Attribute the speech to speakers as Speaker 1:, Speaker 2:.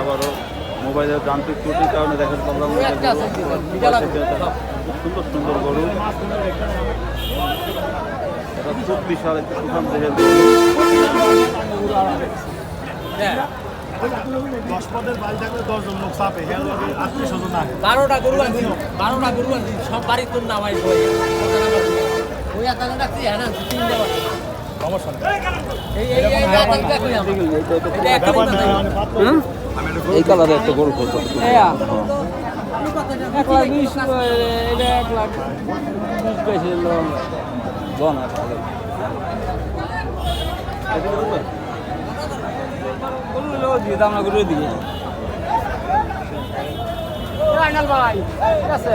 Speaker 1: আবারও মোবাইলের যান্ত্রিক ত্রুটির কারণে দেখেন তোমরা সুন্দর সুন্দর গরু। এটা খুব বিশাল একটি সুঠাম দেহের
Speaker 2: হ্যাঁ।
Speaker 3: বারোটা গরু আনছি বারোটা গরু আনছি সব বাড়ির তোর নামাই ওই আতালে রাখছি হ্যাঁ না তিন দেওয়া
Speaker 2: সমস্যা নেই
Speaker 3: এই আমরা
Speaker 2: মানে
Speaker 1: কালারে একটা গরু করতে
Speaker 4: এক লাখ বিশ এটা এক লাখ বিশ পয়সা জন দিয়ে দাম না করে ফাইনাল ভাই ঠিক আছে